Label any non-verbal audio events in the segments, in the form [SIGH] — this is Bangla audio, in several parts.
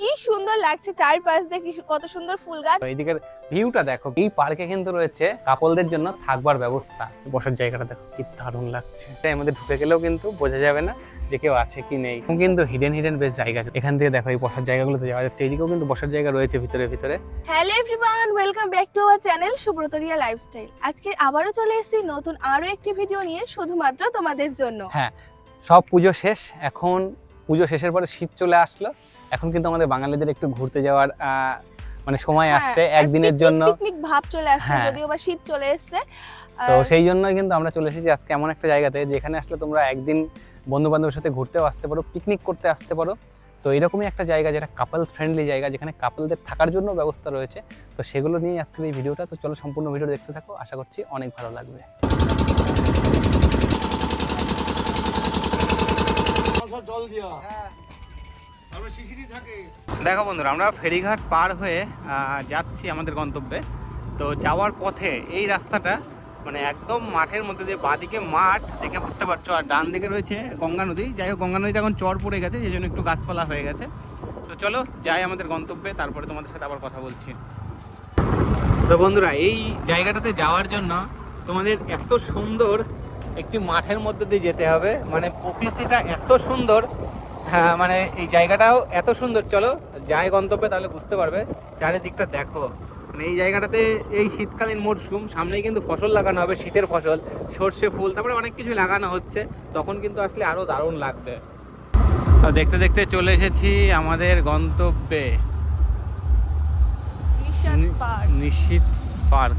কি সুন্দর লাগছে চারপাশ দিয়ে কত সুন্দর ফুল গাছ। এইদিকের ভিউটা দেখো এই পার্কে কিন্তু রয়েছে কাপলদের জন্য থাকবার ব্যবস্থা বসার জায়গাটা দেখো কি দারুণ লাগছে। এর মধ্যে ঢুকে গেলেও কিন্তু বোঝা যাবে না যে কেউ আছে কি নেই। কিন্তু হিডেন হিডেন বেশ জায়গা আছে। এখান থেকে দেখো এই বসার জায়গাগুলোতে যাওয়া যাচ্ছে। এইদিকেও কিন্তু বসার জায়গা রয়েছে ভিতরে ভিতরে। Hello everyone welcome back to our channel Subratariya lifestyle আজকে আবারও চলে এসেছি নতুন আরও একটি ভিডিও নিয়ে শুধুমাত্র তোমাদের জন্য। হ্যাঁ সব পুজো শেষ। এখন পুজো শেষের পরে শীত চলে আসলো। এখন কিন্তু আমাদের বাঙালিদের একটু ঘুরতে যাওয়ার মানে সময় আসছে একদিনের জন্য। পিকনিক ভাব চলে আসছে হ্যাঁ। যদিও বা শীত চলে এসছে। তো সেই জন্যই কিন্তু আমরা চলে এসেছি আজকে এমন একটা জায়গাতে যেখানে আসলে তোমরা একদিন বন্ধু বান্ধবের সাথে ঘুরতেও আসতে পারো পিকনিক করতে আসতে পারো। তো এরকমই একটা জায়গা যেটা কাপল ফ্রেন্ডলি জায়গা যেখানে কাপলদের থাকার জন্য ব্যবস্থা রয়েছে। তো সেগুলো নিয়ে আজকের এই ভিডিওটা তো চলো সম্পূর্ণ ভিডিও দেখতে থাকো। আশা করছি অনেক ভালো লাগবে। জল দিয়া। হ্যাঁ। দেখো বন্ধুরা, আমরা ফেরিঘাট পার হয়ে যাচ্ছি আমাদের গন্তব্যে। তো যাওয়ার পথে এই রাস্তাটা মানে একদম মাঠের মধ্যে দিয়ে বাদিকে মাঠ, দেখে বুঝতে পারছ। আর ডান দিকে রয়েছে গঙ্গা নদী। যাই হোক, গঙ্গা নদীতে এখন চর পড়ে গেছে যে জন্য একটু গাছপালা হয়ে গেছে। তো চলো, যাই আমাদের গন্তব্যে, তারপরে তোমাদের সাথে আবার কথা বলছি। তো বন্ধুরা, এই জায়গাটাতে যাওয়ার জন্য তোমাদের এত সুন্দর একটি মাঠের মধ্যে দিয়ে যেতে হবে। মানে প্রকৃতিটা এত সুন্দর হ্যাঁ মানে এই জায়গাটাও এত সুন্দর। চলো যাই গন্তব্যে তাহলে বুঝতে পারবে। চারিদিকটা দেখো। মানে এই জায়গাটাতে এই শীতকালীন মরশুম সামনেই কিন্তু ফসল লাগানো হবে শীতের ফসল সর্ষে ফুল তারপরে অনেক কিছু লাগানো হচ্ছে। তখন কিন্তু আসলে আরও দারুণ লাগবে। তো দেখতে দেখতে চলে এসেছি আমাদের গন্তব্যে। নিশ্চিত পার্ক।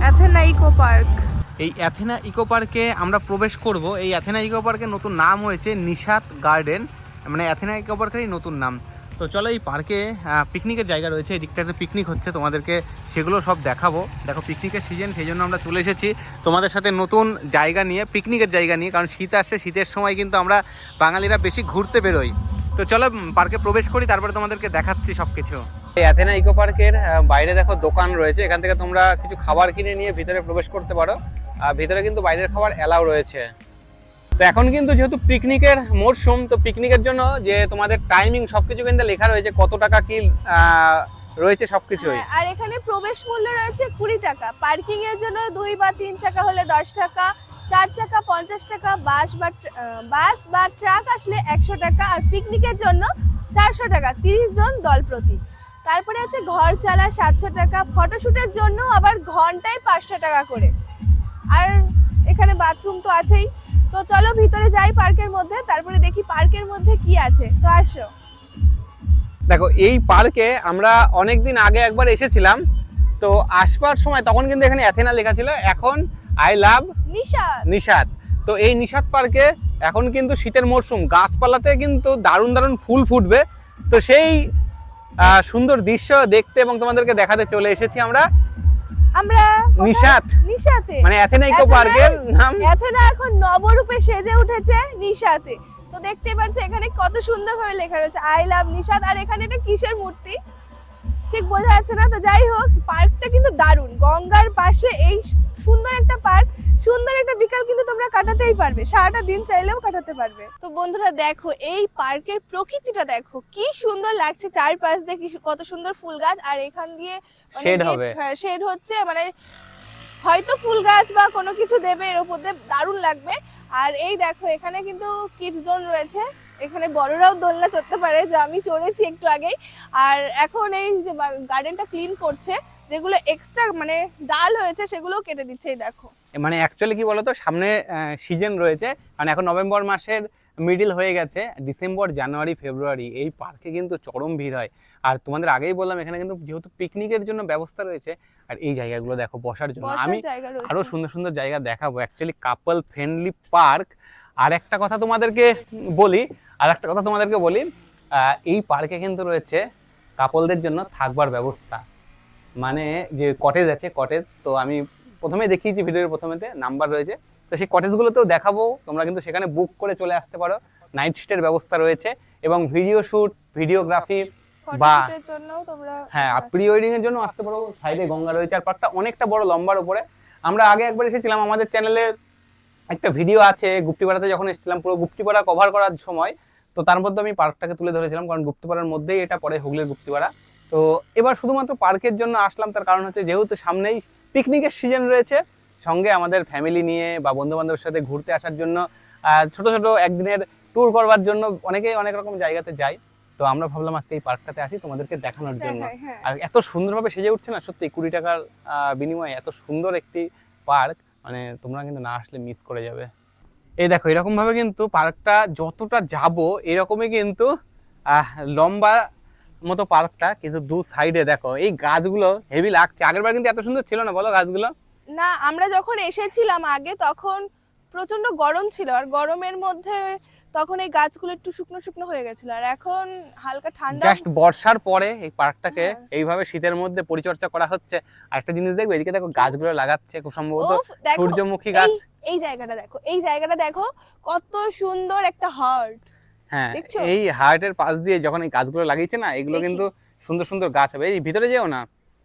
Athena eco park. এই অ্যাথেনা ইকো পার্কে আমরা প্রবেশ করব। এই অ্যাথেনা ইকো পার্কের নতুন নাম হয়েছে নিশাত গার্ডেন মানে অ্যাথেনা ইকো পার্কেরই নতুন নাম। তো চলো এই পার্কে পিকনিকের জায়গা রয়েছে, এই দিকটাতে পিকনিক হচ্ছে, তোমাদেরকে সেগুলো সব দেখাবো। দেখো পিকনিকের সিজন সেই জন্য আমরা চলে এসেছি। তোমাদের সাথে নতুন জায়গা নিয়ে পিকনিকের জায়গা নিয়ে, কারণ শীত আসছে, শীতের সময় কিন্তু আমরা বাঙালিরা বেশি ঘুরতে বেরোই। তো চলো পার্কে প্রবেশ করি, তারপরে তোমাদেরকে দেখাচ্ছি সব কিছু এই অ্যাথেনা ইকো পার্কের বাইরে দেখো দোকান রয়েছে, এখান থেকে তোমরা কিছু খাবার কিনে নিয়ে ভিতরে প্রবেশ করতে পারো। ভিতরে কিন্তু বাইরের খাবার অ্যালাউ রয়েছে। তো এখন কিন্তু যেহেতু পিকনিকের মরশুম তো পিকনিকের জন্য যে তোমাদের টাইমিং সবকিছু কিন্তু লেখা রয়েছে কত টাকা কি রয়েছে সবকিছুই। হ্যাঁ, আর এখানে প্রবেশ মূল্য রয়েছে কুড়ি টাকা। পার্কিং এর জন্য দুই বা তিন চাকা হলে দশ টাকা চার চাকা পঞ্চাশ টাকা বাস বা বাস বা ট্রাক আসলে একশো টাকা আর পিকনিকের জন্য চারশো টাকা তিরিশ জন দল প্রতি। তারপরে আছে ঘর চালা সাতশো টাকা ফটোশুটের জন্য আবার ঘন্টায় পাঁচশো টাকা করে। আর এখানে বাথরুম তো আছেই। তো চলো ভিতরে যাই পার্কের মধ্যে তারপরে দেখি পার্কের মধ্যে কি আছে। তো আসো। দেখো এই পার্কে আমরা অনেক দিন আগে একবার এসেছিলাম। তো আসবার সময় তখন কিন্তু এখানে অ্যাথেনা লেখা ছিল এখন আই লাভ নিশাদ নিষাদ। তো এই নিষাদ পার্কে এখন কিন্তু শীতের মরশুম গাছপালাতে কিন্তু দারুণ দারুণ ফুল ফুটবে। তো সেই সুন্দর দৃশ্য দেখতে এবং তোমাদেরকে দেখাতে চলে এসেছি আমরা। আমরা? নিশাত। নিশাতে। মানে অ্যাথেনা ইকো পার্কের নাম। অ্যাথেনা এখন নবরূপে সেজে উঠেছে নিশাতে। তো দেখতে পাচ্ছি এখানে কত সুন্দর ভাবে লেখা রয়েছে। I love Nishat. আর এখানে একটা কিসের মূর্তি? ঠিক বোঝা যাচ্ছে না। তো যাই হোক পার্কটা কিন্তু দারুণ। গঙ্গার পাশে এই সুন্দর একটা পার্ক সুন্দর একটা বিকাল কিন্তু তোমরা কাটাতেই পারবে। সারাটা দিন চাইলেও কাটাতে পারবে। তো বন্ধুরা দেখো এই পার্কের প্রকৃতিটা দেখো কি সুন্দর লাগছে চারপাশ দিয়ে কত সুন্দর ফুল গাছ। আর এখান দিয়ে Shade হবে। শেড হচ্ছে মানে হয়তো ফুল গাছ বা কোনো কিছু দেবে এর উপর দিয়ে দারুণ লাগবে। আর এই দেখো এখানে কিন্তু কিডস জোন রয়েছে। এখানে বড়রাও দোলনা চড়তে পারে যে আমি চড়েছি একটু আগেই। আর এখন এই যে গার্ডেনটা ক্লিন করছে যেগুলো এক্সট্রা মানে ডাল হয়েছে সেগুলোও কেটে দিচ্ছে দেখো। মানে অ্যাকচুয়ালি কি বলতো সামনে সিজন রয়েছে কারণ এখন নভেম্বর মাসের মিডিল হয়ে গেছে ডিসেম্বর জানুয়ারি ফেব্রুয়ারি এই পার্কে কিন্তু চরম ভিড় হয়। আর তোমাদের আগেই বললাম এখানে কিন্তু যেহেতু পিকনিকের জন্য ব্যবস্থা রয়েছে আর এই জায়গাগুলো দেখো বসার জন্য। আমি জায়গা আরও সুন্দর সুন্দর জায়গা দেখাবো অ্যাকচুয়ালি কাপল ফ্রেন্ডলি পার্ক আর একটা কথা তোমাদেরকে বলি আর একটা কথা তোমাদেরকে বলি আহ, এই পার্কে কিন্তু রয়েছে কাপলদের জন্য থাকবার ব্যবস্থা। মানে যে কটেজ আছে কটেজ তো আমি প্রথমে দেখিয়েছি ভিডিওর প্রথমেতে নাম্বার রয়েছে। তো সেই কটেজগুলোতেও দেখাবো তোমরা কিন্তু সেখানে বুক করে চলে আসতে পারো। নাইট স্টের ব্যবস্থা রয়েছে এবং ভিডিও শ্যুট ভিডিওগ্রাফি বা হ্যাঁ প্রি ওয়েডিং এর জন্য আসতে পারো। সাইডে গঙ্গা রয়েছে আর পার্কটা অনেকটা বড় লম্বার উপরে। আমরা আগে একবার এসেছিলাম আমাদের চ্যানেলে একটা ভিডিও আছে গুপ্তিপাড়াতে যখন এসেছিলাম পুরো গুপ্তিপাড়া কভার করার সময়। তো তার মধ্যে আমি পার্কটাকে তুলে ধরেছিলাম কারণ গুপ্তপাড়ার মধ্যেই এটা পড়ে হুগলির গুপ্তিপাড়া। তো এবার শুধুমাত্র পার্কের জন্য আসলাম তার কারণ হচ্ছে যেহেতু সামনেই পিকনিকের সিজন রয়েছে সঙ্গে আমাদের ফ্যামিলি নিয়ে বা বন্ধু বান্ধবের সাথে ঘুরতে আসার জন্য ছোট ছোট একদিনের ট্যুর করবার জন্য অনেকেই অনেক রকম জায়গাতে যায় তো আমরা ভাবলাম আজকে এই পার্কটাতে আসি তোমাদেরকে দেখানোর হ্যাঁ, জন্য। হ্যাঁ, হ্যাঁ। আর এত সুন্দরভাবে সেজে উঠছে না সত্যি কুড়ি টাকার আহ, বিনিময়ে এত সুন্দর একটি পার্ক মানে তোমরা কিন্তু না আসলে মিস করে যাবে। এই দেখো এরকমভাবে কিন্তু পার্কটা যতটা যাব, এরকমই কিন্তু লম্বা মতো পার্কটা কিন্তু দু সাইডে দেখো। এই গাছগুলো হেভি লাগছে। আগের বার কিন্তু এত সুন্দর ছিল না? বলো গাছগুলো। না, আমরা যখন এসেছিলাম আগে, তখন প্রচণ্ড গরম ছিল। আর গরমের মধ্যে তখন এই গাছগুলো একটু শুকনো শুকনো হয়ে গেছিল। আর এখন হালকা ঠান্ডা। জাস্ট বর্ষার পরে এই পার্কটাকে হ্যাঁ। এইভাবে শীতের মধ্যে পরিচর্যা করা হচ্ছে। আর একটা জিনিস দেখবে এদিকে দেখো গাছগুলো লাগাচ্ছে খুব সম্ভবত। সূর্যমুখী গাছ। এই- জায়গাটা দেখো এই জায়গাটা দেখো কত সুন্দর একটা হার্ট। হ্যাঁ দেখছ? এই হার্টের পাশ দিয়ে যখন এই গাছগুলো লাগিয়েছে না এগুলো কিন্তু সুন্দর সুন্দর গাছ হবে। এই ভিতরে যেও না।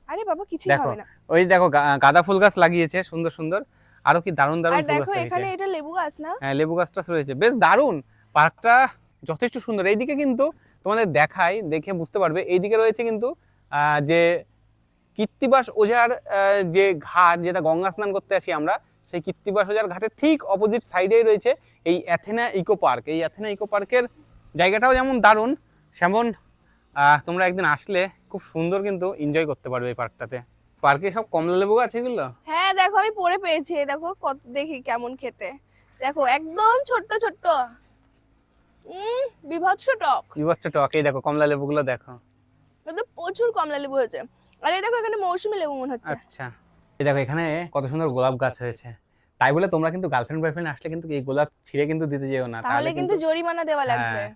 আরে বাবা কিছু দেখো, হবে না। ওই দেখো গাঁদা ফুল গাছ লাগিয়েছে সুন্দর সুন্দর। আরও কি দারুণ দারুণ দেখো এখানে এটা লেবু গাছ না? হ্যাঁ লেবু গাছটা রয়েছে। বেশ দারুণ। পার্কটা যথেষ্ট সুন্দর। এইদিকে কিন্তু তোমাদের দেখাই দেখে বুঝতে পারবে। এইদিকে রয়েছে কিন্তু যে কীর্তিবাস ওঝার যে ঘাট, যেটা গঙ্গা স্নান করতে আসি আমরা, সেই কীর্তিবাস ওঝার ঘাটের ঠিক অপোজিট সাইডেই রয়েছে এই অ্যাথেনা ইকো পার্ক এই অ্যাথেনা ইকো পার্কের জায়গাটাও যেমন দারুণ, সেমন তোমরা একদিন আসলে খুব সুন্দর কিন্তু এনজয় করতে পারবে এই পার্কটাতে। পার্কে সব কমলা লেবু আছে এগুলো? হ্যাঁ দেখো আমি পড়ে পেয়েছি। দেখো কত, দেখি কেমন খেতে। দেখো, একদম ছোট্ট ছোট্ট। বিভৎস টক। বিভৎস টক। এই দেখো কমলা লেবুগুলো দেখো। কিন্তু প্রচুর কমলা লেবু হয়েছে। আর এই দেখো এখানে মৌসুমী লেবু মনে হচ্ছে। আচ্ছা। এই দেখো এখানে কত সুন্দর গোলাপ গাছ হয়েছে। তাই বলে তোমরা কিন্তু গার্লফ্রেন্ড বয়ফ্রেন্ড আসলে কিন্তু এই গোলাপ ছিঁড়ে কিন্তু দিতে যেও না। তাহলে কিন্তু জরিমানা দেওয়া লাগবে। হ্যাঁ।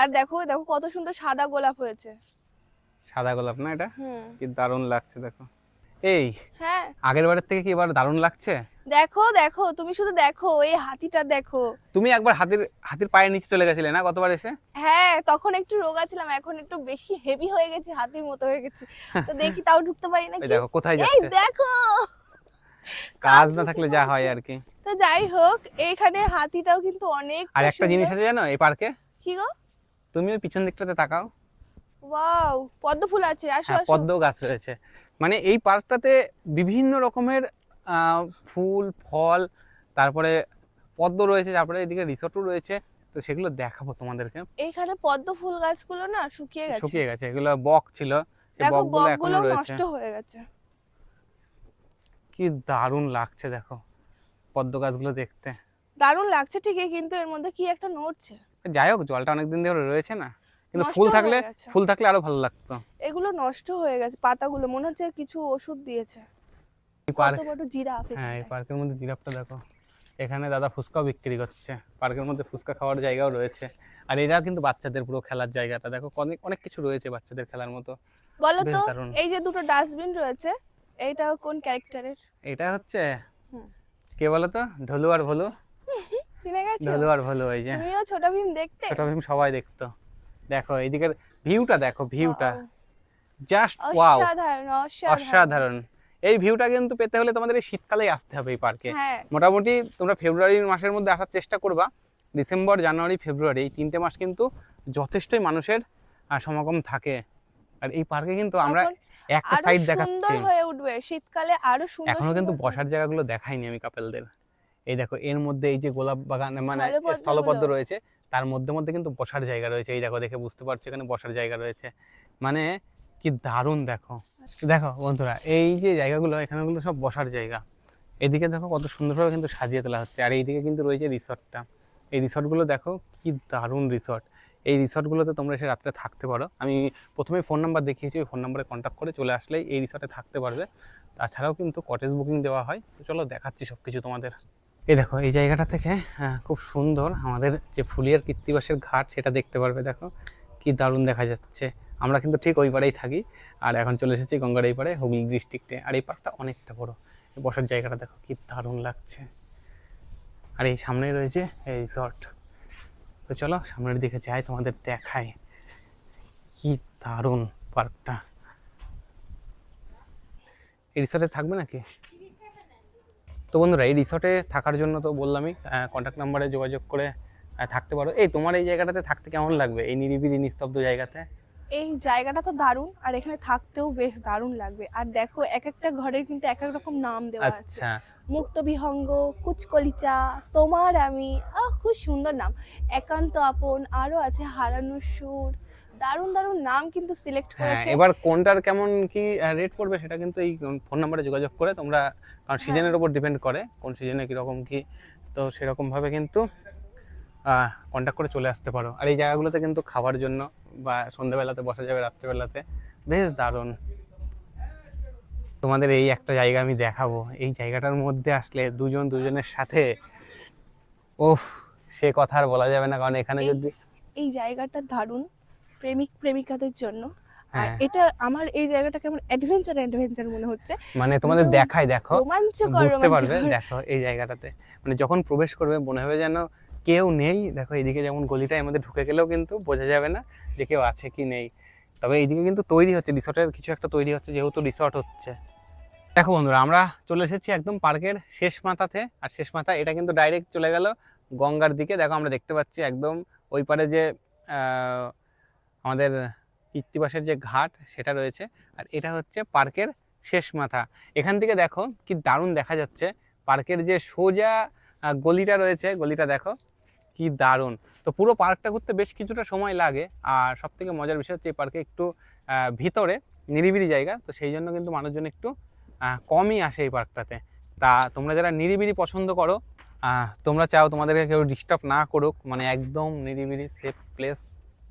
আর দেখো দেখো কত সুন্দর সাদা গোলাপ হয়েছে। সাদা গোলাপ না এটা? কি দারুণ লাগছে দেখো। এই হ্যাঁ। আগের বারের থেকে কি এবার দারুণ লাগছে? দেখো দেখো তুমি শুধু দেখো এই হাতিটা দেখো। তুমি একবার হাতির হাতির পায়ের নিচে চলে গেছিলে না গতবার এসে? হ্যাঁ তখন একটু রোগা ছিলাম এখন একটু বেশি হেভি হয়ে গেছি হাতির মতো হয়ে গেছি। তো [LAUGHS] দেখি তাও ঢুকতে পারি না দেখো কোথায় এই যাচ্ছে? দেখো। কাজ না থাকলে যা হয় আর কি। তো যাই হোক এখানে হাতিটাও কিন্তু অনেক আর একটা জিনিস আছে জানো এই পার্কে? কি গো? তুমি ওই পিছন দিকটাতে তাকাও। ওয়াও পদ্ম ফুল আছে আসো হ্যাঁ আসো। পদ্ম গাছ রয়েছে। মানে এই পার্কটাতে বিভিন্ন রকমের আহ, ফুল ফল তারপরে পদ্ম রয়েছে তারপরে এদিকে রিসোর্টও রয়েছে তো সেগুলো দেখাবো তোমাদেরকে। এইখানে পদ্ম ফুল গাছগুলো না শুকিয়ে গেছে। শুকিয়ে গেছে এগুলো বক ছিল সেই দেখো বকগুলো এখনও রয়েছে। নষ্ট হয়ে গেছে। কি দারুণ লাগছে দেখো পদ্ম গাছগুলো দেখতে। দারুণ লাগছে ঠিকই কিন্তু এর মধ্যে কি একটা নড়ছে? যাই হোক জলটা অনেকদিন ধরে রয়েছে না। কিন্তু ফুল থাকলে ফুল থাকলে আরও ভালো লাগতো। এগুলো নষ্ট হয়ে গেছে পাতাগুলো মনে হচ্ছে কিছু ওষুধ দিয়েছে। জিরাফ হ্যাঁ এই পার্কের মধ্যে জিরাফটা দেখো। এখানে দাদা ফুচকাও বিক্রি করছে। পার্কের মধ্যে ফুচকা খাওয়ার জায়গাও রয়েছে। আর এরা কিন্তু বাচ্চাদের পুরো খেলার জায়গাটা। দেখো অনেক অনেক কিছু রয়েছে বাচ্চাদের খেলার মতো। বলো তো এই যে দুটো ডাস্টবিন রয়েছে এইটা কোন ক্যারেক্টারের? এটা হচ্ছে কে বলো তো? ঢোলু আর ভোলু। চিনে গেছো? ঢোলু আর ভোলু এই যে। তুমিও ছোট ভীম দেখতে? ছোট ভীম সবাই দেখতো। দেখো এইদিকের ভিউটা দেখো ভিউটা। জাস্ট ওয়াও অসাধারণ এই ভিউটা কিন্তু পেতে হলে তোমাদের এই শীতকালেই আসতে হবে এই পার্কে। হ্যাঁ। মোটামুটি তোমরা ফেব্রুয়ারি মাসের মধ্যে আসার চেষ্টা করবা। ডিসেম্বর জানুয়ারি ফেব্রুয়ারি এই তিনটে মাস কিন্তু যথেষ্টই মানুষের সমাগম থাকে। আর এই পার্কে কিন্তু আমরা একটা সাইড সুন্দর দেখাচ্ছি। হয়ে উঠবে। শীতকালে আরও সুন্দর এখনও কিন্তু বসার জায়গাগুলো দেখাইনি আমি কাপেলদের। এই দেখো এর মধ্যে এই যে গোলাপ বাগান মানে। স্থলপদ্ম রয়েছে তার মধ্যে মধ্যে কিন্তু বসার জায়গা রয়েছে। এই দেখো, দেখে বুঝতে পারছ এখানে বসার জায়গা রয়েছে। মানে কি দারুণ দেখো। দেখো বন্ধুরা, এই যে জায়গাগুলো এখানেগুলো সব বসার জায়গা। এদিকে দেখো কত সুন্দরভাবে কিন্তু সাজিয়ে তোলা হচ্ছে। আর এইদিকে কিন্তু রয়েছে রিসর্টটা। এই রিসর্টগুলো দেখো কি দারুণ রিসর্ট। এই রিসর্টগুলোতে তোমরা এসে রাত্রে থাকতে পারো। আমি প্রথমে ফোন নাম্বার দেখিয়েছি, ওই ফোন নাম্বারে কন্ট্যাক্ট করে চলে আসলেই এই রিসর্টে থাকতে পারবে। তাছাড়াও কিন্তু কটেজ বুকিং দেওয়া হয়। তো চলো দেখাচ্ছি সব কিছু তোমাদের। এই দেখো, এই জায়গাটা থেকে খুব সুন্দর আমাদের যে ফুলিয়ার কৃত্তিবাসের ঘাট সেটা দেখতে পারবে, দেখো। কি দারুণ দেখা যাচ্ছে। আমরা কিন্তু ঠিক ওই পাড়েই থাকি। আর এখন চলে এসেছি গঙ্গার এই পাড়ে, হুগলি ডিস্ট্রিক্টে। আর এই পার্কটা অনেকটা বড়। বসার জায়গাটা দেখো, কি দারুণ লাগছে। আর এই সামনেই রয়েছে এই রিসর্ট। তো চলো, সামনের দিকে যাই, তোমাদের দেখাই। কি দারুণ পার্কটা। এই রিসর্টে থাকবে নাকি? তো বন্ধুরা এই রিসর্টে থাকার জন্য তো বললামই কন্ট্যাক্ট নাম্বারে যোগাযোগ করে থাকতে পারো। এই তোমার এই জায়গাটাতে থাকতে কেমন লাগবে? এই নিরিবিলি নিস্তব্ধ জায়গাতে? এই জায়গাটা তো দারুণ আর এখানে থাকতেও বেশ দারুণ লাগবে। আর দেখো এক একটা ঘরের কিন্তু এক এক রকম নাম দেওয়া আছে। আচ্ছা। মুক্ত বিহঙ্গ কুচকলিচা তোমার আমি আহ খুব সুন্দর নাম। একান্ত আপন আরও আছে হারানোর সুর দারুণ দারুণ নাম কিন্তু সিলেক্ট হ্যাঁ করেছে। এবার কোনটার কেমন কি রেট পড়বে সেটা কিন্তু এই ফোন নাম্বারে যোগাযোগ করে তোমরা কারণ হ্যাঁ। সিজনের উপর ডিপেন্ড করে কোন সিজনে কীরকম কি তো সেরকম ভাবে কিন্তু কন্ট্যাক্ট করে চলে আসতে পারো। আর এই জায়গাগুলোতে কিন্তু খাবার জন্য বা সন্ধ্যেবেলাতে বসা যাবে রাত্রেবেলাতে বেশ দারুণ। তোমাদের এই একটা জায়গা আমি দেখাবো। এই জায়গাটার মধ্যে আসলে দুজন দুজনের সাথে ওফ সে কথা আর বলা যাবে না কারণ এখানে যদি এই জায়গাটা দারুণ। প্রেমিক প্রেমিকাদের জন্য। আর হ্যাঁ। এটা আমার এই জায়গাটা কেমন অ্যাডভেঞ্চার অ্যাডভেঞ্চার মনে হচ্ছে। মানে তোমাদের দেখাই দেখো। রোমাঞ্চকর বুঝতে পারবে দেখো এই জায়গাটাতে। মানে যখন প্রবেশ করবে মনে হবে যেন কেউ নেই। দেখো এইদিকে যেমন গলিটার আমাদের ঢুকে গেলেও কিন্তু বোঝা যাবে না যে কেউ আছে কি নেই। তবে এইদিকে কিন্তু তৈরি হচ্ছে রিসর্টের কিছু একটা তৈরি হচ্ছে যেহেতু রিসর্ট হচ্ছে। দেখো বন্ধুরা আমরা চলে এসেছি একদম পার্কের শেষ মাথাতে। আর শেষ মাথা এটা কিন্তু ডাইরেক্ট চলে গেল গঙ্গার দিকে। দেখো আমরা দেখতে পাচ্ছি একদম ওই পারে যে আহ, আমাদের কৃত্তিবাসের যে ঘাট সেটা রয়েছে আর এটা হচ্ছে পার্কের শেষ মাথা। এখান থেকে দেখো কি দারুণ দেখা যাচ্ছে। পার্কের যে সোজা গলিটা রয়েছে, গলিটা দেখো কি দারুণ। তো পুরো পার্কটা ঘুরতে বেশ কিছুটা সময় লাগে আর সব থেকে মজার বিষয় হচ্ছে এই পার্কে একটু ভিতরে নিরিবিলি জায়গা। তো সেই জন্য কিন্তু মানুষজন একটু কমই আসে এই পার্কটাতে। তা তোমরা যারা নিরিবিলি পছন্দ করো তোমরা চাও তোমাদেরকে কেউ ডিস্টার্ব না করুক। মানে একদম নিরিবিলি সেফ প্লেস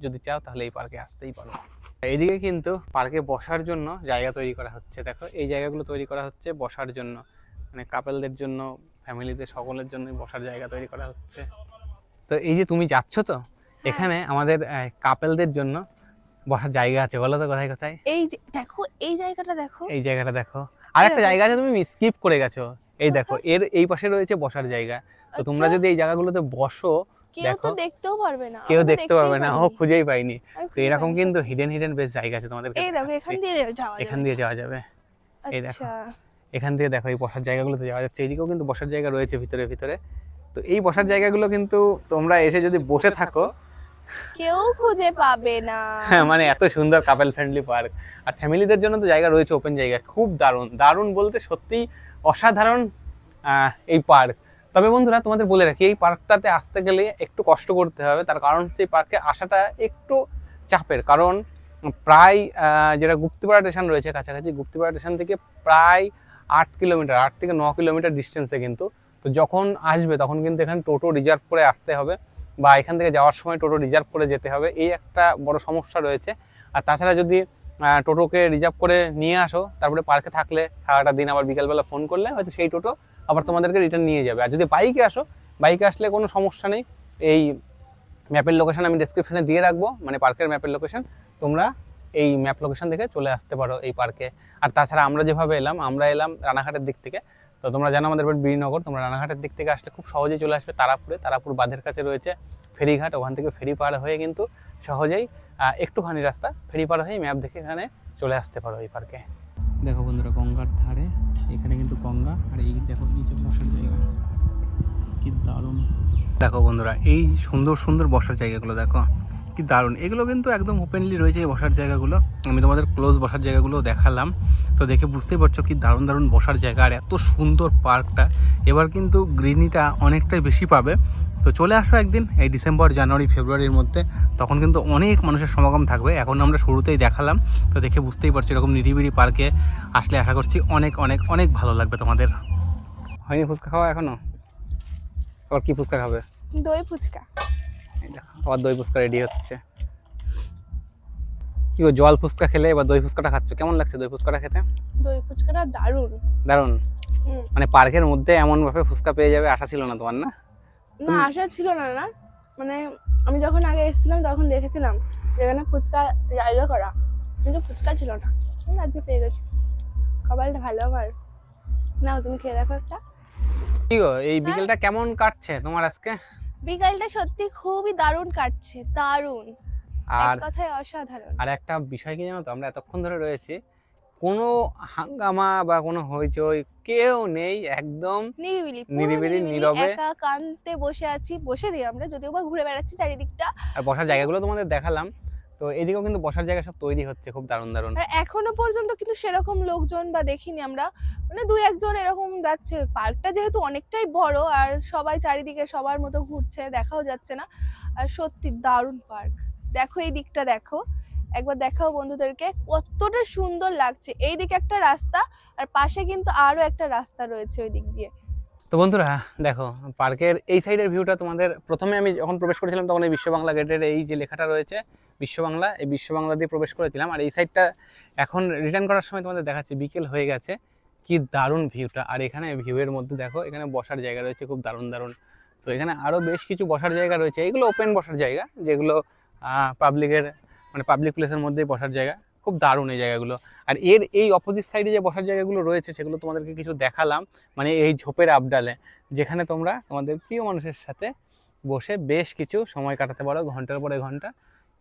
যদি চাও তাহলে এই পার্কে আসতেই পারো। এইদিকে কিন্তু পার্কে বসার জন্য জায়গা তৈরি করা হচ্ছে। দেখো এই জায়গাগুলো তৈরি করা হচ্ছে বসার জন্য। মানে কাপেলদের জন্য ফ্যামিলিতে সকলের জন্য বসার জায়গা তৈরি করা হচ্ছে। তো এই যে তুমি যাচ্ছ তো এখানে আমাদের কাপেলদের জন্য বসার জায়গা আছে। বলো তো কোথায় কোথায়? এই দেখো এই জায়গাটা দেখো। এই জায়গাটা দেখো। আর একটা জায়গা আছে তুমি স্কিপ করে গেছো। এই দেখো এর এই পাশে রয়েছে বসার জায়গা। তো তোমরা আচ্ছা, যদি এই জায়গাগুলোতে বসো কেউ তো দেখো, দেখতেও পারবে না। কেউ দেখতে পারবে না ও খুঁজেই পাইনি। তো এরকম কিন্তু হিডেন হিডেন বেশ জায়গা আছে তোমাদের এই দেখো এখান দিয়ে যাওয়া এখান দিয়ে যাওয়া যাবে। এই দেখো। আচ্ছা। এখান থেকে দেখো এই বসার জায়গাগুলোতে যাওয়া যাচ্ছে। এইদিকেও কিন্তু বসার জায়গা রয়েছে ভিতরে ভিতরে। তো এই বসার জায়গাগুলো কিন্তু তোমরা এসে যদি বসে থাকো কেউ খুঁজে পাবে না। হ্যাঁ মানে এত সুন্দর কাপেল ফ্রেন্ডলি পার্ক আর ফ্যামিলিদের জন্য তো জায়গা রয়েছে ওপেন জায়গা। খুব দারুণ। দারুণ বলতে সত্যিই অসাধারণ আহ, এই পার্ক তবে বন্ধুরা, তোমাদের বলে রাখি, এই পার্কটাতে আসতে গেলে একটু কষ্ট করতে হবে। তার কারণ হচ্ছে এই পার্কে আসাটা একটু চাপের। কারণ প্রায় যেটা গুপ্তিপাড়া স্টেশন রয়েছে কাছাকাছি গুপ্তিপাড়া স্টেশন থেকে প্রায় আট কিলোমিটার, আট থেকে ন কিলোমিটার ডিস্টেন্সে কিন্তু। তো যখন আসবে, তখন কিন্তু এখানে টোটো রিজার্ভ করে আসতে হবে বা এখান থেকে যাওয়ার সময় টোটো রিজার্ভ করে যেতে হবে। এই একটা বড় সমস্যা রয়েছে। আর তাছাড়া যদি টোটোকে রিজার্ভ করে নিয়ে আসো, তারপরে পার্কে থাকলে সারাটা দিন আবার বিকালবেলা ফোন করলে, হয়তো সেই টোটো আবার তোমাদেরকে রিটার্ন নিয়ে যাবে। আর যদি বাইকে আসো বাইকে আসলে কোনো সমস্যা নেই। এই ম্যাপের লোকেশন আমি ডেসক্রিপশনে দিয়ে রাখব মানে পার্কের ম্যাপের লোকেশন তোমরা এই ম্যাপ লোকেশন থেকে চলে আসতে পারো এই পার্কে আর তাছাড়া আমরা যেভাবে এলাম, আমরা এলাম রানাঘাটের দিক থেকে। তো তোমরা জানো আমাদের বীরনগর তোমরা রানাঘাটের দিক থেকে আসলে খুব সহজেই চলে আসবে তারাপুরে। তারাপুর বাঁধের কাছে রয়েছে ফেরিঘাট, ওখান থেকে ফেরি পার হয়ে কিন্তু সহজেই একটুখানি রাস্তা, ফেরি পার হয়ে ম্যাপ দেখে এখানে চলে আসতে পারো এই পার্কে দেখো বন্ধুরা, গঙ্গার ধারে এখানে কিন্তু গঙ্গা, আর এই দেখো নিচে বসার জায়গা। কি দারুণ। দেখো বন্ধুরা, এই সুন্দর সুন্দর বসার জায়গাগুলো দেখো, কি দারুণ। এগুলো কিন্তু একদম ওপেনলি রয়েছে এই বসার জায়গাগুলো। আমি তোমাদের ক্লোজ বসার জায়গাগুলো দেখালাম, তো দেখে বুঝতেই পারছ কি দারুণ দারুণ বসার জায়গা, আর এত সুন্দর পার্কটা। এবার কিন্তু গ্রিনিটা অনেকটাই বেশি পাবে। তো চলে আসো একদিন এই ডিসেম্বর জানুয়ারি ফেব্রুয়ারির মধ্যে। তখন কিন্তু অনেক মানুষের সমাগম থাকবে। এখন আমরা শুরুতেই দেখালাম। তো দেখে বুঝতেই পারছি এরকম নিরিবিলি পার্কে আসলে আশা করছি অনেক অনেক অনেক ভালো লাগবে তোমাদের। হয়নি ফুচকা খাওয়া এখনও? আবার কি ফুচকা খাবে? দই ফুচকা। আবার দই ফুচকা রেডি হচ্ছে। কি জল ফুচকা খেলে এবার দই ফুচকাটা খাচ্ছ? কেমন লাগছে দই ফুচকাটা খেতে? দই ফুচকাটা দারুণ। দারুণ? মানে পার্কের মধ্যে এমন ভাবে ফুচকা পেয়ে যাবে আশা ছিল না তোমার না? না আশা ছিল না না। মানে আমি যখন আগে এসেছিলাম তখন দেখেছিলাম যেখানে ফুচকা জায়গা করা। কিন্তু ফুচকা ছিল না। আজকে পেয়ে গেছি। কপালটা ভালো আমার। নাও তুমি খেয়ে দেখো একটা। কি গো এই বিকেলটা কেমন কাটছে তোমার আজকে? বিকালটা সত্যি খুবই দারুণ কাটছে দারুণ। আর কথায় অসাধারণ। আর একটা বিষয় কি জানো তো আমরা এতক্ষণ ধরে রয়েছি কোনো হাঙ্গামা বা কোনো হইচই কেউ নেই একদম নিরিবিলি নিরিবিলি, নীরবে। একা কান্তে বসে আছি বসে দিই আমরা যদিও বা ঘুরে বেড়াচ্ছি চারিদিকটা। আর বসার জায়গাগুলো তোমাদের দেখালাম তো এদিকেও কিন্তু বসার জায়গা সব তৈরি হচ্ছে খুব দারুণ দারুণ। আর এখনও পর্যন্ত কিন্তু সেরকম লোকজন বা দেখিনি আমরা মানে দুই একজন এরকম যাচ্ছে। পার্কটা যেহেতু অনেকটাই বড় আর সবাই চারিদিকে সবার মতো ঘুরছে দেখাও যাচ্ছে না। আর সত্যি দারুণ পার্ক। দেখো এই দিকটা দেখো। একবার দেখাও বন্ধুদেরকে, কতটা সুন্দর লাগছে। এই দিকে একটা রাস্তা, আর পাশে কিন্তু আরও একটা রাস্তা রয়েছে ওই দিক দিয়ে। তো বন্ধুরা দেখো, পার্কের এই সাইডের ভিউটা তোমাদের প্রথমে আমি যখন প্রবেশ করেছিলাম, তখন এই বিশ্ব বাংলা গেটের এই যে লেখাটা রয়েছে, বিশ্ববাংলা, এই বিশ্ববাংলা দিয়ে প্রবেশ করেছিলাম। আর এই সাইডটা এখন রিটার্ন করার সময় তোমাদের দেখাচ্ছি, বিকেল হয়ে গেছে। কি দারুণ ভিউটা আর এখানে ভিউয়ের মধ্যে দেখো, এখানে বসার জায়গা রয়েছে, খুব দারুণ দারুণ। তো এখানে আরও বেশ কিছু বসার জায়গা রয়েছে। এগুলো ওপেন বসার জায়গা, যেগুলো পাবলিকের মানে পাবলিক প্লেসের মধ্যেই বসার জায়গা। খুব দারুণ এই জায়গাগুলো। আর এর এই অপোজিট সাইডে যে বসার জায়গাগুলো রয়েছে, সেগুলো তোমাদেরকে কিছু দেখালাম। মানে এই ঝোপের আবডালে, যেখানে তোমরা তোমাদের প্রিয় মানুষের সাথে বসে বেশ কিছু সময় কাটাতে পারো, ঘণ্টার পরে ঘণ্টা।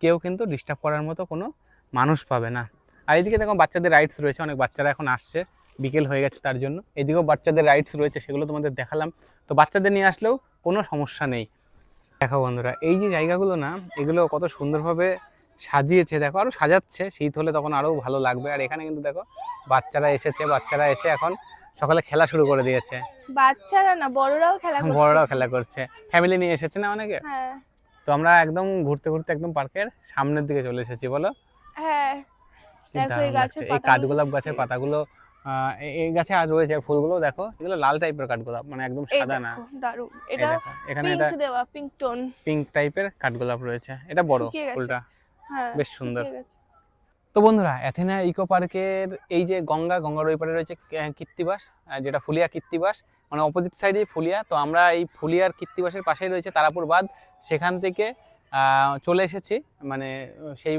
কেউ কিন্তু ডিস্টার্ব করার মতো কোনো মানুষ পাবে না। আর এদিকে দেখো বাচ্চাদের রাইডস রয়েছে, অনেক বাচ্চারা এখন আসছে। বিকেল হয়ে গেছে তার জন্য। এদিকেও বাচ্চাদের রাইডস রয়েছে, সেগুলো তোমাদের দেখালাম। তো বাচ্চাদের নিয়ে আসলেও কোনো সমস্যা নেই। দেখো বন্ধুরা, এই যে জায়গাগুলো না, এগুলো কত সুন্দরভাবে সাজিয়েছে দেখো আরও সাজাচ্ছে শীত হলে তখন আরও ভালো লাগবে। আর এখানে কিন্তু দেখো বাচ্চারা এসেছে বাচ্চারা এসে এখন সকালে খেলা শুরু করে দিয়েছে। বাচ্চারা না বড়রাও খেলা করছে। বড়রাও খেলা করছে। ফ্যামিলি নিয়ে এসেছে না অনেকে? হ্যাঁ। তো আমরা একদম ঘুরতে ঘুরতে একদম পার্কের সামনের দিকে চলে এসেছি বলো? হ্যাঁ। দেখো এই গাছের এই কাঠগোলাপ গাছের পাতাগুলো এই গাছে আর রয়েছে ফুলগুলো দেখো এগুলো লাল টাইপের কাঠগোলাপ মানে একদম সাদা না। দারুণ। এটা এখানে এটা পিঙ্ক দেওয়া পিঙ্ক টোন পিঙ্ক টাইপের কাঠগোলাপ রয়েছে। এটা বড় ফুলটা। বেশ সুন্দর। তো বন্ধুরা অ্যাথেনা ইকো পার্কের এই যে গঙ্গা গঙ্গার ওই পারে রয়েছে কীর্তিবাস যেটা ফুলিয়া কীর্তিবাস মানে অপোজিট সাইডে ফুলিয়া। তো আমরা এই ফুলিয়ার কীর্তিবাসের পাশেই রয়েছে তারাপুর বাঁধ। সেখান থেকে চলে এসেছি মানে সেই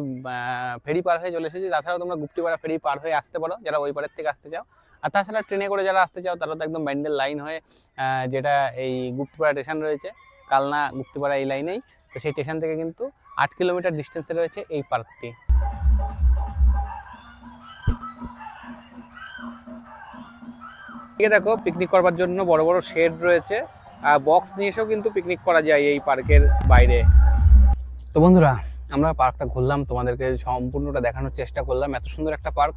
ফেরি পার হয়ে চলে এসেছি। তাছাড়াও তোমরা গুপ্তিপাড়া ফেরি পার হয়ে আসতে পারো যারা ওই পারের থেকে আসতে চাও। আর তাছাড়া ট্রেনে করে যারা আসতে চাও তারা তো একদম ব্যান্ডেল লাইন হয়ে আহ, যেটা এই গুপ্তিপাড়া স্টেশন রয়েছে কালনা গুপ্তিপাড়া এই লাইনেই। তো সেই স্টেশন থেকে কিন্তু আট কিলোমিটার ডিস্টেন্সে রয়েছে এই পার্কটি দেখো পিকনিক করবার জন্য বড় বড় শেড রয়েছে। বক্স নিয়ে এসেও কিন্তু পিকনিক করা যায় এই পার্কের বাইরে। তো বন্ধুরা, আমরা পার্কটা ঘুরলাম, তোমাদেরকে সম্পূর্ণটা দেখানোর চেষ্টা করলাম। এত সুন্দর একটা পার্ক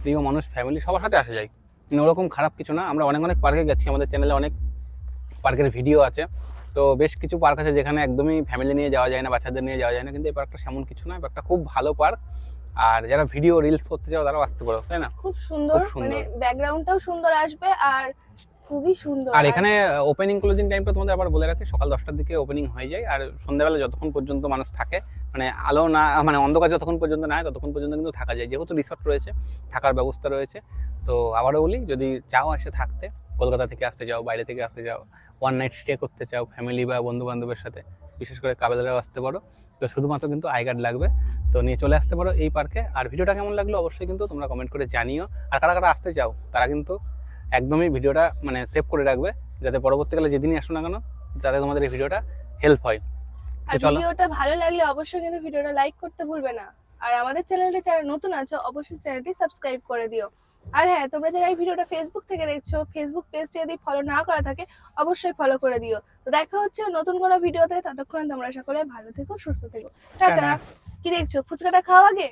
প্রিয় মানুষ ফ্যামিলি সবার সাথে আসা যায়। মানে ওরকম খারাপ কিছু না, আমরা অনেক অনেক পার্কে গেছি, আমাদের চ্যানেলে অনেক পার্কের ভিডিও আছে। তো বেশ কিছু পার্ক আছে যেখানে একদমই ফ্যামিলি নিয়ে যাওয়া যায় না বাচ্চাদের নিয়ে যাওয়া যায় না কিন্তু এই পার্কটা সেমন কিছু না পার্কটা খুব ভালো পার্ক আর যারা ভিডিও রিলস করতে চাও তারাও আসতে পারো তাই না? খুব সুন্দর মানে ব্যাকগ্রাউন্ডটাও সুন্দর আসবে আর খুবই সুন্দর। আর এখানে ওপেনিং ক্লোজিং টাইমটা তোমাদের আবার বলে রাখি সকাল দশটার দিকে ওপেনিং হয়ে যায় আর সন্ধ্যাবেলা যতক্ষণ পর্যন্ত মানুষ থাকে মানে আলো না মানে অন্ধকার যতক্ষণ পর্যন্ত না হয় ততক্ষণ পর্যন্ত কিন্তু থাকা যায়। যেহেতু রিসর্ট রয়েছে থাকার ব্যবস্থা রয়েছে তো আবারও বলি যদি চাও এসে থাকতে কলকাতা থেকে আসতে যাও বাইরে থেকে আসতে চাও ওয়ান নাইট স্টে করতে চাও ফ্যামিলি বা বন্ধু বান্ধবের সাথে বিশেষ করে কাবেলারাও আসতে পারো। তো শুধুমাত্র কিন্তু আই কার্ড লাগবে। তো নিয়ে চলে আসতে পারো এই পার্কে আর ভিডিওটা কেমন লাগল অবশ্যই কিন্তু তোমরা কমেন্ট করে জানিও। আর কারা কারা আসতে চাও তারা কিন্তু একদমই ভিডিওটা মানে সেভ করে রাখবে যাতে পরবর্তীকালে যেদিনই আসো না কেন যাতে তোমাদের এই ভিডিওটা হেল্প হয়। আর ভিডিওটা ভালো লাগলে অবশ্যই কিন্তু ভিডিওটা লাইক করতে ভুলবে না। আর আমাদের চ্যানেলে যারা নতুন আছো অবশ্যই চ্যানেলটি সাবস্ক্রাইব করে দিও। আর হ্যাঁ তোমরা যারা এই ভিডিওটা ফেসবুক থেকে দেখছ ফেসবুক পেজটি যদি ফলো না করা থাকে অবশ্যই ফলো করে দিও। তো দেখা হচ্ছে নতুন কোনো ভিডিওতে ততক্ষণ তোমরা সকলে ভালো থেকো সুস্থ থেকো। টাটা। কি দেখছ? ফুচকাটা খাওয়া আগে?